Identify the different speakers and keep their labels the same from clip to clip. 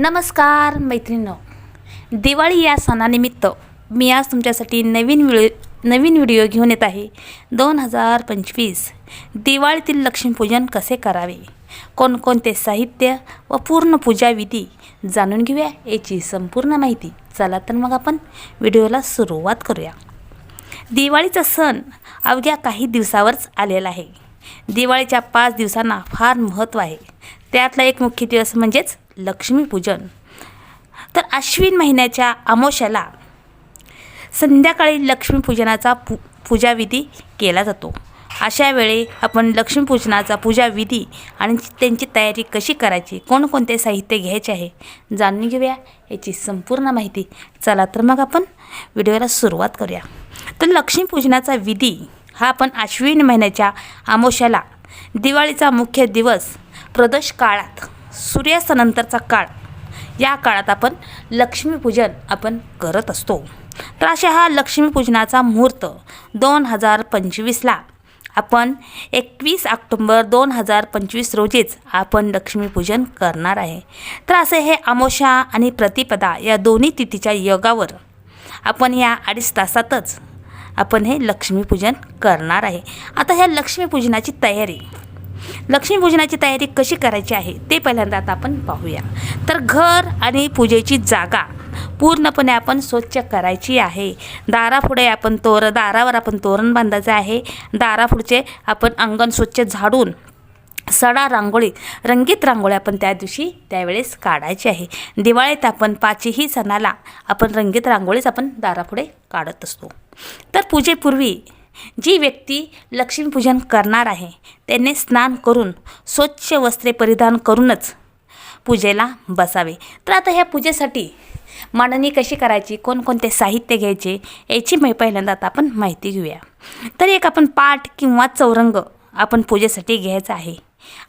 Speaker 1: नमस्कार मैत्रिणींनो. दिवाळी या सणानिमित्त मी आज तुमच्यासाठी नवीन व्हिडिओ नवीन व्हिडिओ घेऊन येत आहे. दोन हजार पंचवीस. दिवाळीतील लक्ष्मीपूजन कसे करावे? कोणकोणते साहित्य व पूर्ण पूजाविधी जाणून घेऊया याची संपूर्ण माहिती. चला तर मग आपण व्हिडिओला सुरुवात करूया. दिवाळीचा सण अवघ्या काही दिवसावरच आलेला आहे. दिवाळीच्या पाच दिवसांना फार महत्त्व आहे. त्यातला एक मुख्य दिवस म्हणजेच लक्ष्मीपूजन. तर अश्विन महिन्याच्या अमोशाला संध्याकाळी लक्ष्मीपूजनाचा पू पूजाविधी केला जातो. अशा वेळी आपण लक्ष्मीपूजनाचा पूजाविधी आणि त्यांची तयारी कशी करायची कोणकोणते साहित्य घ्यायचे आहे जाणून घेऊया. याची संपूर्ण माहिती चला तर मग आपण व्हिडिओला सुरुवात करूया. तर लक्ष्मीपूजनाचा विधी हा आपण आश्विन महिन्याच्या आमोशाला दिवाळीचा मुख्य दिवस प्रदोष काळात सूर्यास्तानंतरचा काळ. या काळात आपण लक्ष्मीपूजन आपण करत असतो. तर अशा हा लक्ष्मीपूजनाचा मुहूर्त दोन हजार पंचवीसला. आपण एकवीस ऑक्टोंबर दोन हजार पंचवीस रोजीच आपण लक्ष्मीपूजन करणार आहे. तर असे हे आमोशा आणि प्रतिपदा या दोन्ही तिथीच्या योगावर आपण या अडीच तासातच आपण हे लक्ष्मीपूजन करणार आहे. आता ह्या लक्ष्मीपूजनाची तयारी लक्ष्मीपूजनाची तयारी कशी करायची आहे ते पहिल्यांदा आता आपण पाहूया. तर घर आणि पूजेची जागा पूर्णपणे आपण स्वच्छ करायची आहे. दारापुढे आपण तोर दारावर आपण तोरण बांधायचं आहे. दारापुढचे आपण अंगण स्वच्छ झाडून सडा रांगोळी रंगीत रांगोळी आपण त्या दिवशी त्यावेळेस काढायची आहे. दिवाळीत आपण पाचही सणाला आपण रंगीत रांगोळीच आपण दारापुढे काढत असतो. तर पूजेपूर्वी जी व्यक्ती लक्ष्मीपूजन करणार आहे त्यांनी स्नान करून स्वच्छ वस्त्रे परिधान करूनच पूजेला बसावे. तर आता ह्या पूजेसाठी मांडणी कशी करायची कोणकोणते साहित्य घ्यायचे याची मी पहिल्यांदा आता आपण माहिती घेऊया. तर एक आपण पाठ किंवा चौरंग आपण पूजेसाठी घ्यायचं आहे.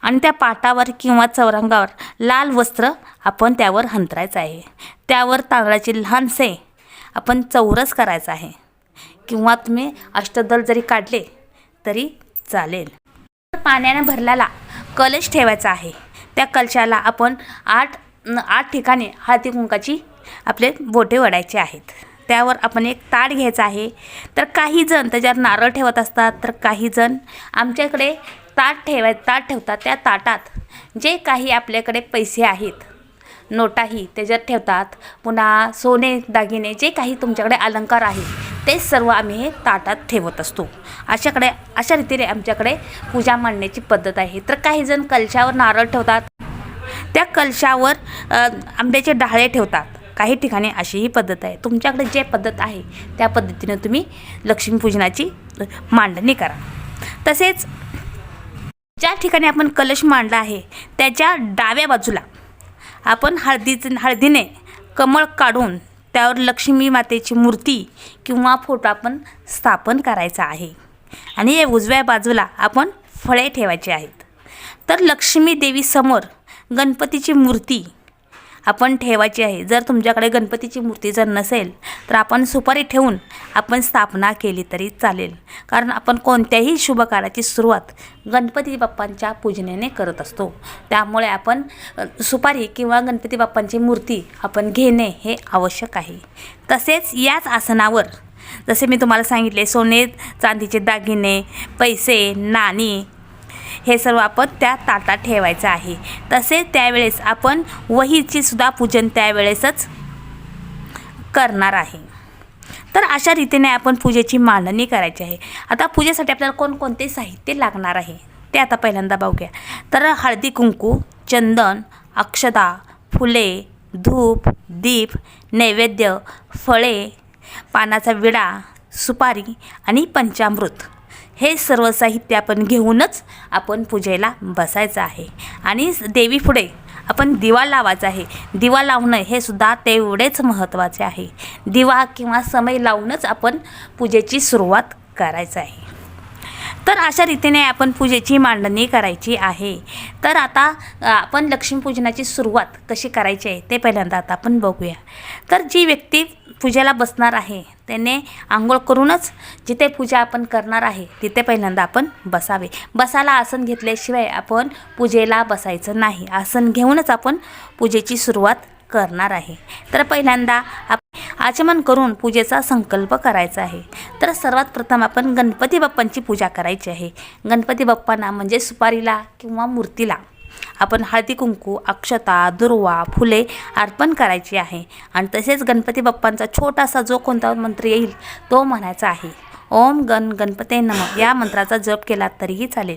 Speaker 1: आणि त्या पाटावर किंवा चौरंगावर लाल वस्त्र आपण त्यावर हंतरायचं आहे. त्यावर तांदळाचे लहानसे आपण चौरस करायचं आहे. किंवा तुम्ही अष्टदल जरी काढले तरी चालेल. पाण्याने भरलेला कलश ठेवायचा आहे. त्या कलशाला आपण आठ आठ ठिकाणी हळदी कुंकाची आपले बोटे वडायचे आहेत. त्यावर आपण एक ताट घ्यायचा आहे. तर काही जण त्याच्यावर नारळ ठेवत असतात तर काही जण आमच्याकडे ताट ठेवाय ताट ठेवतात. त्या ताटात जे काही आपल्याकडे पैसे आहेत नोटाही त्याच्यात ठेवतात. पुन्हा सोने दागिने जे काही तुमच्याकडे अलंकार आहे ते सर्व आम्ही हे ताटात ठेवत असतो. अशाकडे अशा रीतीने आमच्याकडे पूजा मांडण्याची पद्धत आहे. तर काही जण कलशावर नारळ ठेवतात. त्या कलशावर आंब्याचे डाळे ठेवतात. काही ठिकाणी अशीही पद्धत आहे. तुमच्याकडे जे पद्धत आहे त्या पद्धतीनं तुम्ही लक्ष्मीपूजनाची मांडणी करा. तसेच ज्या ठिकाणी आपण कलश मांडला आहे त्याच्या डाव्या बाजूला आपण हळदीचं हळदीने कमळ काढून त्यावर लक्ष्मी मातेची मूर्ती किंवा फोटो आपण स्थापन करायचा आहे. आणि या उजव्या बाजूला आपण फळे ठेवायची आहेत. तर लक्ष्मी देवीसमोर गणपतीची मूर्ती आपण ठेवायची आहे. जर तुमच्याकडे गणपतीची मूर्ती जर नसेल तर आपण सुपारी ठेवून आपण स्थापना केली तरी चालेल. कारण आपण कोणत्याही शुभकार्याची सुरुवात गणपती बाप्पांच्या पूजनेने करत असतो. त्यामुळे आपण सुपारी किंवा गणपती बाप्पांची मूर्ती आपण घेणे हे आवश्यक आहे. तसेच याच आसनावर जसे मी तुम्हाला सांगितले सोने चांदीचे दागिने पैसे नाणी हे सर्व आपण त्या ताटात ठेवायचं आहे. तसे त्यावेळेस आपण वहीची सुद्धा पूजन त्यावेळेसच करणार आहे. तर अशा रीतीने आपण पूजेची मांडणी करायची आहे. आता पूजेसाठी आपल्याला कोणकोणते साहित्य लागणार आहे ते आता पहिल्यांदा बघूया. तर हळदी कुंकू चंदन अक्षदा फुले धूप दीप नैवेद्य फळे पानाचा विडा सुपारी आणि पंचामृत. हे सर्व साहित्य आपण घेऊनच आपण पूजेला बसायचं आहे. आणि देवीपुढे आपण दिवा लावायचा आहे. दिवा लावणं हे सुद्धा तेवढेच महत्त्वाचे आहे. दिवा किंवा समय लावूनच आपण पूजेची सुरुवात करायचं आहे. तर अशा रीतीने आपण पूजेची मांडणी करायची आहे. तर आता आपण लक्ष्मीपूजनाची सुरुवात कशी करायची आहे ते पहिल्यांदा आता आपण बघूया. तर जी व्यक्ती पूजेला बसणार आहे त्याने आंघोळ करूनच जिथे पूजा आपण करणार आहे तिथे पहिल्यांदा आपण बसावे. बसायला आसन घेतल्याशिवाय आपण पूजेला बसायचं नाही. आसन घेऊनच आपण पूजेची सुरुवात करणार आहे. तर पहिल्यांदा आप आचमन करून पूजेचा संकल्प करायचा आहे. तर सर्वात प्रथम आपण गणपती बाप्पांची पूजा करायची आहे. गणपती बाप्पांना म्हणजे सुपारीला किंवा मूर्तीला आपण हळदी कुंकू अक्षता दुर्वा फुले अर्पण करायची आहे. आणि तसेच गणपती बाप्पांचा छोटासा जो कोणता मंत्र येईल तो म्हणायचा आहे. ओम गण गणपते नम. या मंत्राचा जप केला तरीही चालेल.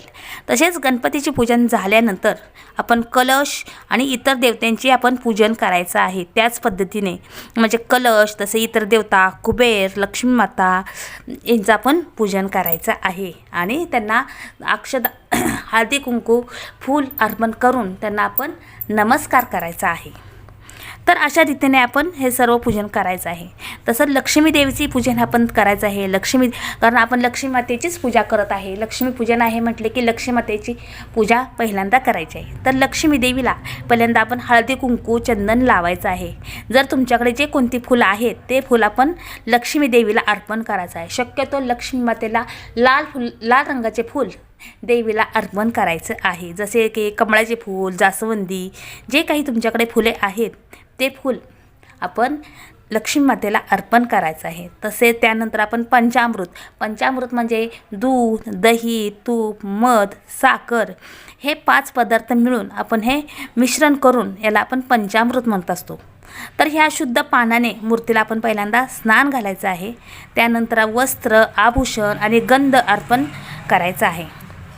Speaker 1: तसेच गणपतीचे पूजन झाल्यानंतर आपण कलश आणि इतर देवतांची आपण पूजन करायचं आहे. त्याच पद्धतीने म्हणजे कलश तसे इतर देवता कुबेर लक्ष्मी माता यांचं आपण पूजन करायचं आहे. आणि त्यांना अक्षदा हळदी कुंकू फूल अर्पण करून त्यांना आपण नमस्कार करायचा आहे. तर अशा रीतीने आपण हे सर्व पूजन करायचं आहे. तसं लक्ष्मी देवीची पूजन आपण करायचं आहे. लक्ष्मी कारण आपण लक्ष्मी मातेचीच पूजा करत आहे. लक्ष्मी पूजन आहे म्हटले की लक्ष्मी मातेची पूजा पहिल्यांदा करायची आहे. तर लक्ष्मी देवीला पहिल्यांदा आपण हळदी कुंकू चंदन लावायचं आहे. जर तुमच्याकडे जे कोणती फुलं आहेत ते फुल आपण लक्ष्मी देवीला अर्पण करायचं आहे. शक्यतो लक्ष्मी मातेला लाल फुल लाल रंगाचे फूल देवीला अर्पण करायचं आहे. जसे की कमळाचे फूल जास्वंदी जे काही तुमच्याकडे फुले आहेत ते फूल आपण लक्ष्मी मातेला अर्पण करायचं आहे. तसे त्यानंतर आपण पंचामृत. पंचामृत म्हणजे दूध दही तूप मध साखर हे पाच पदार्थ मिळून आपण हे मिश्रण करून याला आपण पंचामृत म्हणत असतो. तर ह्या शुद्ध पानाने मूर्तीला आपण पहिल्यांदा स्नान घालायचं आहे. त्यानंतर वस्त्र आभूषण आणि गंध अर्पण करायचं आहे.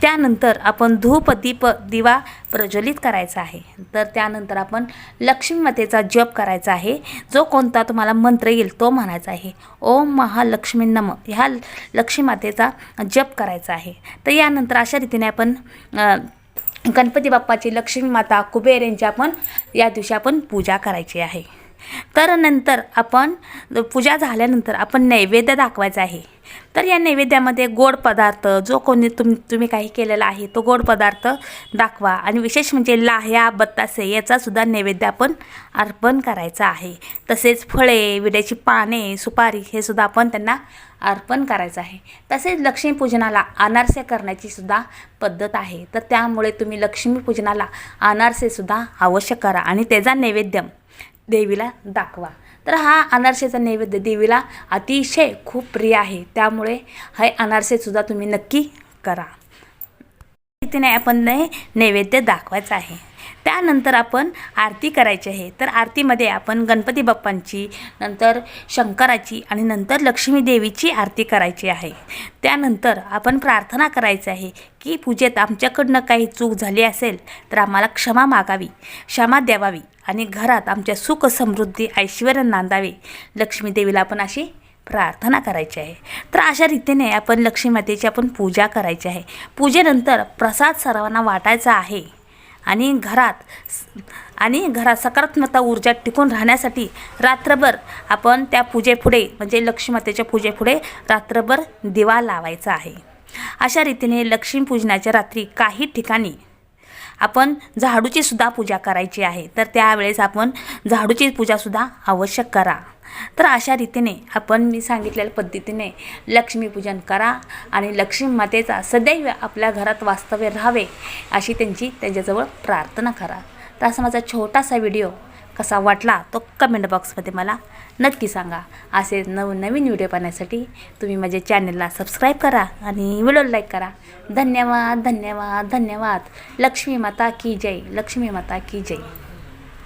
Speaker 1: त्यानंतर आपण धूप दीप दिवा प्रज्वलित करायचा आहे. तर त्यानंतर आपण लक्ष्मी मातेचा जप करायचा आहे. जो कोणता तुम्हाला मंत्र येईल तो म्हणायचा आहे. ओम महालक्ष्मी नम ह्या लक्ष्मी मातेचा जप करायचा आहे. तर यानंतर अशा रीतीने आपण गणपती बाप्पाची लक्ष्मी माता कुबेर यांची आपण या दिवशी आपण पूजा करायची आहे. तर नंतर आपण पूजा झाल्यानंतर आपण नैवेद्य दाखवायचा आहे. तर या नैवेद्यामध्ये गोड पदार्थ जो कोणी तुम तुम्ही काही केलेला आहे तो गोड पदार्थ दाखवा. आणि विशेष म्हणजे लाह्या बत्तासे याचासुद्धा नैवेद्य आपण अर्पण करायचा आहे. तसेच फळे विड्याची पाने सुपारी हे सुद्धा आपण त्यांना अर्पण करायचं आहे. तसेच लक्ष्मीपूजनाला अनारसे करण्याची सुद्धा पद्धत आहे. तर त्यामुळे तुम्ही लक्ष्मीपूजनाला अनारसेसुद्धा अवश्य करा आणि त्याचा नैवेद्य देवीला दाखवा. तर हा अनारसेचा नैवेद्य देवीला अतिशय खूप प्रिय आहे. त्यामुळे हे अनारसेसुद्धा तुम्ही नक्की करा. तिने आपण नैवेद्य दाखवायचं आहे. त्यानंतर आपण आरती करायची आहे. तर आरतीमध्ये आपण गणपती बाप्पांची नंतर शंकराची आणि नंतर लक्ष्मी देवीची आरती करायची आहे. त्यानंतर आपण प्रार्थना करायची आहे की पूजेत आमच्याकडनं काही चूक झाली असेल तर आम्हाला क्षमा मागावी क्षमा द्यावावी आणि घरात आमच्या सुख समृद्धी ऐश्वर नांदावे. लक्ष्मी देवीला आपण अशी प्रार्थना करायची आहे. तर अशा रीतीने आपण लक्ष्मी मातेची आपण पूजा करायची आहे. पूजेनंतर प्रसाद सर्वांना वाटायचा आहे. आणि घरात आणि घरात सकारात्मकता ऊर्जा टिकून राहण्यासाठी रात्रभर आपण त्या पूजेपुढे म्हणजे लक्ष्मी मातेच्या पूजेपुढे रात्रभर दिवा लावायचा आहे. अशा रीतीने लक्ष्मीपूजनाच्या रात्री काही ठिकाणी आपण झाडूची सुद्धा पूजा करायची आहे. तर त्यावेळेस आपण झाडूची पूजासुद्धा आवश्यक करा. तर अशा रीतीने आपण मी सांगितलेल्या पद्धतीने लक्ष्मीपूजन करा आणि लक्ष्मी मातेचा सदैव आपल्या घरात वास्तव्य राहावे अशी त्यांची त्यांच्याजवळ प्रार्थना करा. तर असा माझा छोटासा व्हिडिओ कसा वाटला तो कमेंट बॉक्समध्ये मला नक्की सांगा. असे नव नवीन व्हिडिओ पाहण्यासाठी तुम्ही माझ्या चॅनलला सबस्क्राईब करा आणि व्हिडिओ लाईक करा. धन्यवाद धन्यवाद धन्यवाद. लक्ष्मी माता की जय लक्ष्मी माता की जय.